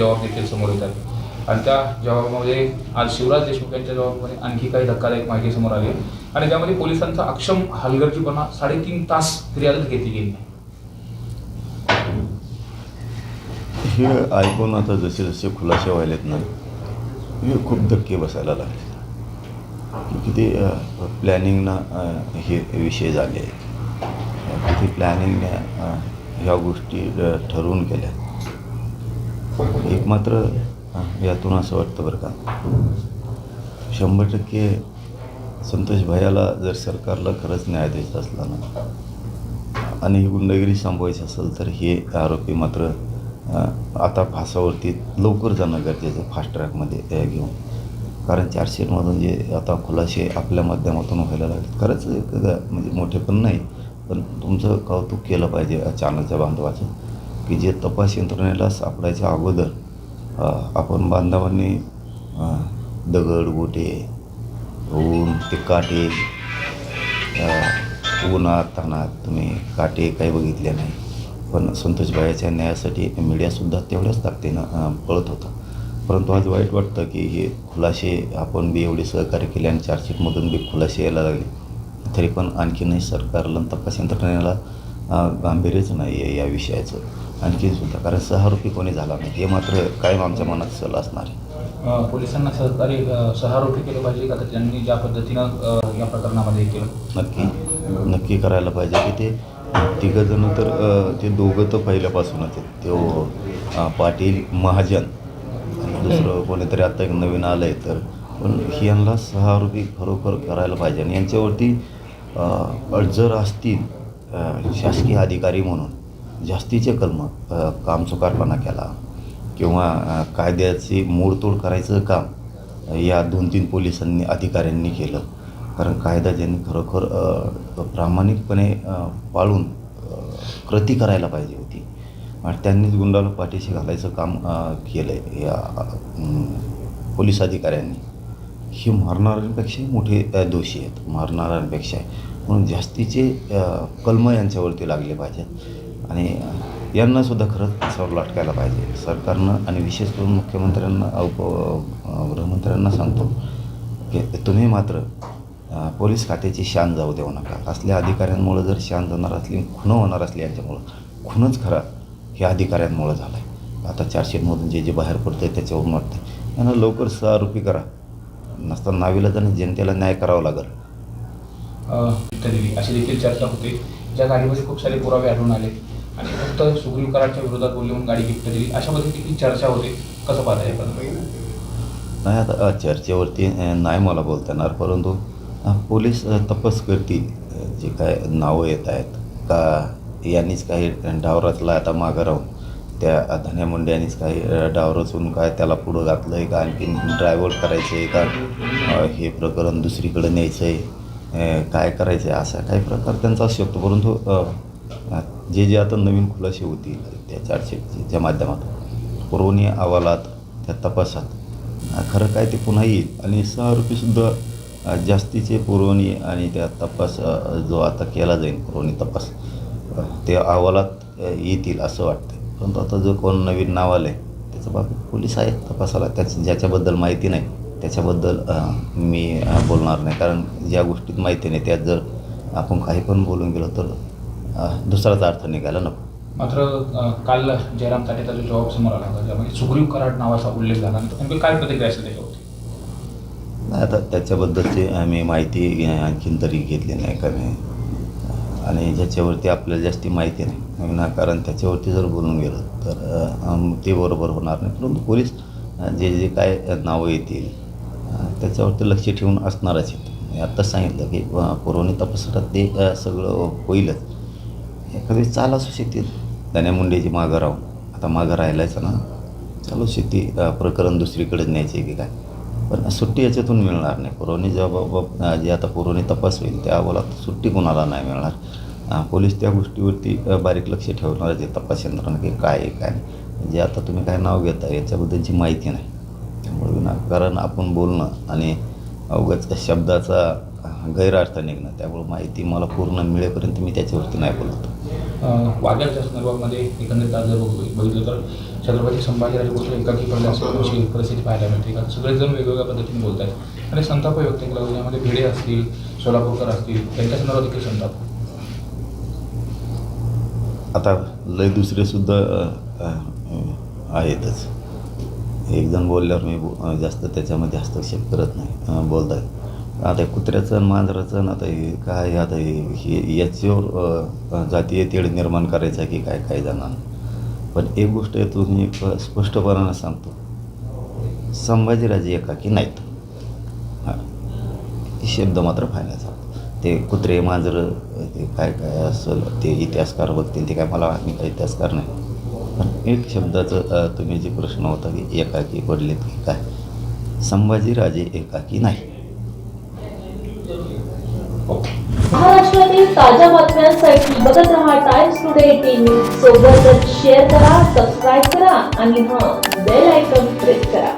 जवाब देखील समोर येतात. आणि त्या जबाबामध्ये आज शिवराज देशमुख यांच्या जबाबामध्ये आणखी काही धक्कादायक माहिती समोर आली. आणि त्यामध्ये पोलिसांचा अक्षम हलगर्जीपणा साडेतीन तास फिर्यादच घेतली गेली नाही. हे ऐकून आता जसे जसे खुलासे व्हायलेत ना हे खूप धक्के बसायला लागले. किती प्लॅनिंगनं हे विषय झाले. आहेत किती प्लॅनिंगने ह्या गोष्टी ठरवून केल्या एक मात्र यातून असं वाटतं बरं का. शंभर टक्के संतोष भैयाला जर सरकारला खरंच न्याय द्यायचा असला ना आणि ही गुंडगिरी संपवायची असेल तर हे आरोपी मात्र आता फासावरती लवकर जाणं गरजेचं फास्ट ट्रॅकमध्ये घेऊन. कारण चार्जशीटमधून जे आता खुलासे आपल्या माध्यमातून व्हायला लागले खरंच म्हणजे मोठे पण नाही पण तुमचं कौतुक केलं पाहिजे अचानकच्या बांधवाचं. की जे तपास यंत्रणेला सापडायच्या अगोदर आपण बांधवांनी दगड गोटे ऊन ते काटे उन्हात तानात तुम्ही काटे काही बघितले नाही. पण संतोषबाईच्या न्यायासाठी मीडियासुद्धा तेवढ्याच ताकदीनं पळत होता. परंतु आज वाईट वाटतं की हे खुलासे आपण बी एवढे सहकार्य केले आणि चार्जशीटमधून बी खुलासे यायला लागले. तरी पण आणखीनही सरकारला तपास यंत्रणेला गांभीर्यच नाही आहे या विषयाचं. आणखीन सुद्धा कारण सहारोपी कोणी झाला नाही हे मात्र कायम आमच्या मनात सल असणार आहे. पोलिसांना सहकारी अ, सहारोपी केले पाहिजे का? तर त्यांनी ज्या पद्धतीनं या प्रकरणामध्ये केलं? नक्की नक्की करायला पाहिजे की ते तिघंजणं तर ते दोघं तर पहिल्यापासूनच आहेत. तो पाटील महाजन दुसरं कोणीतरी आता एक नवीन आलं आहे तर. पण ही यांना सहा आरोपी खरोखर करायला पाहिजे. आणि यांच्यावरती जर असतील शासकीय अधिकारी म्हणून जास्तीचे कलम काम कामचुकारपणा केला किंवा कायद्याची मोडतोड करायचं काम या दोन तीन पोलिसांनी अधिकाऱ्यांनी केलं. कारण कायदा ज्यांनी खरोखर प्रामाणिकपणे पाळून कृती करायला पाहिजे होती. आणि त्यांनीच गुंडाला पाठीशी घालायचं काम केलं आहे या पोलीस अधिकाऱ्यांनी. हे मारणाऱ्यांपेक्षाही मोठे दोषी आहेत. मारणाऱ्यांपेक्षा म्हणून जास्तीचे कलम यांच्यावरती लागले पाहिजेत आणि यांनासुद्धा खरंच त्याच्यावर लटकायला पाहिजे. सरकारनं आणि विशेष करून मुख्यमंत्र्यांना उप गृहमंत्र्यांना सांगतो की तुम्ही मात्र पोलीस खात्याची शान जाऊ देऊ नका. असल्या अधिकाऱ्यांमुळं जर शान जाणार असली खुणं होणार असली यांच्यामुळं खूनच खरा हे अधिकाऱ्यांमुळं झालं आहे आता चारशेमधून जे जे बाहेर पडतं आहे त्याच्यावरून वाटतं यांना लवकर सहआरोपी करा. नसता नावीला जाणं जनतेला न्याय करावा लागेल. दिली अशी देखील चर्चा होते. ज्या गाडीमध्ये खूप सारे पुरावे आढळून आले आणि फक्त सुग्रीव कराडच्या विरोधात बोलले म्हणून गाडी गिफ्ट दिली अशा पद्धतीची चर्चा होते. कसं पाहता हे नाही आता चर्चेवरती नाही मला बोलता येणार. परंतु पोलीस तपास करतील. जे काय नावं येत आहेत. का यांनीच काही डाव रचला आता मागं राहून? त्या धन्या मुंडे यांनीच काही अ, डाव रचून काय त्याला पुढं घातलं आहे का? आणखीन ड्रायव्हर करायचं आहे का हे प्रकरण दुसरीकडे न्यायचं आहे काय करायचं आहे? असा काही प्रकार त्यांचा असू शकतो. परंतु जे जे आता नवीन खुलासे होतील त्या चार्जशीटच्या माध्यमातून पुरवणी अहवालात त्या तपासात खरं काय ते पुन्हा येईल? आणि सहा आरोपीसुद्धा जास्तीचे पुरवणी आणि त्या तपास जो आता केला जाईल पुरवणी तपास ते अहवालात येतील असं वाटतं परंतु आता जो कोण नवीन नाव आलं आहे त्याच्या बाबतीत पोलीस आहेत तपासाला. त्याच ज्याच्याबद्दल माहिती नाही. त्याच्याबद्दल मी बोलणार नाही. कारण ज्या गोष्टीत माहिती नाही त्यात जर आपण काही पण बोलून गेलो तर दुसराच अर्थ निघायला नको. मात्र काल जयराम ताटेचा जो जबाब समोर आला होता ज्यामध्ये सुग्रीव कराड नावाचा उल्लेख झाला नेमकी काय प्रतिक्रिया असेल त्याच्यावरती? नाही आता त्याच्याबद्दलची आम्ही माहिती आणखीन तरी घेतली नाही कमी आणि ज्याच्यावरती आपल्याला जास्ती माहिती नाही. ना कारण त्याच्यावरती जर बोलून गेलं तर ते बरोबर होणार नाही. परंतु पोलीस जे जे काय नावं येतील त्याच्यावरती लक्ष ठेवून असणारच आहेत. मी आत्ताच सांगितलं की पुरवणी तपासात ते सगळं होईलच. एखादी चाल असू शकते. दाण्या मुंडेची मागं राहून. आता मागं राहिलायच ना. चालू शेती प्रकरण दुसरीकडे न्यायचे की काय? पण सुट्टी याच्यातून मिळणार नाही. पुरवणी जेव्हा जे आता पुरवणी तपास होईल त्या अहवालात सुट्टी कोणाला नाही मिळणार. पोलीस त्या गोष्टीवरती बारीक लक्ष ठेवणार आहे. तपास यंत्रणा की काय आहे काय नाही. जे आता तुम्ही काय नाव घेता याच्याबद्दलची माहिती नाही. विनाकारण आपण बोलणं आणि अवघच शब्दाचा गैरअर्थ निघणं त्यामुळे माहिती मला पूर्ण मिळेपर्यंत मी त्याच्यावरती नाही बोलतो. वाघ्याच्या संदर्भामध्ये एकंदरीत आज जर बघ- बघितलं तर छत्रपती संभाजीराजे भोसले एकाकी पडले असे अशी परिस्थिती पाहायला मिळते. का सगळेजण वेगवेगळ्या पद्धतीने बोलत आहेत आणि संताप व्यक्त केला जातो. यामध्ये भिडे असतील सोलापूरकर असतील त्यांच्या संदर्भात देखील संताप. आता लय दुसरे सुद्धा अ, अ, आहेतच. एक जण बोलल्यावर मी बो- जास्त त्याच्यामध्ये हस्तक्षेप करत नाही बोलत आहे आता कुत्र्याचं आणि मांजराचं आता हे काय आता हे हे याच्यावर जातीय तेढ निर्माण करायचा की काय काय जाणार पण एक गोष्ट तुम्ही प- स्पष्टपणानं सांगतो. संभाजीराजे एका की नाहीत. हां. शब्द मात्र फायनल ते कुत्रे मांजरं ते काय काय असेल ते इतिहासकार बघतील ते काय मला मी काय इतिहासकार नाही. एक शब्दाचं तुम्ही जे प्रश्न होता की एकाकी पडलेत की काय? संभाजीराजे एकाकी नाही. महाराष्ट्रातील ताज्या बातम्यांसाठी बघत रहा टाइम्स टुडे एटीन न्यूज सोबतच शेअर करा सबस्क्राईब करा आणि हां बेल आयकॉन प्रेस करा.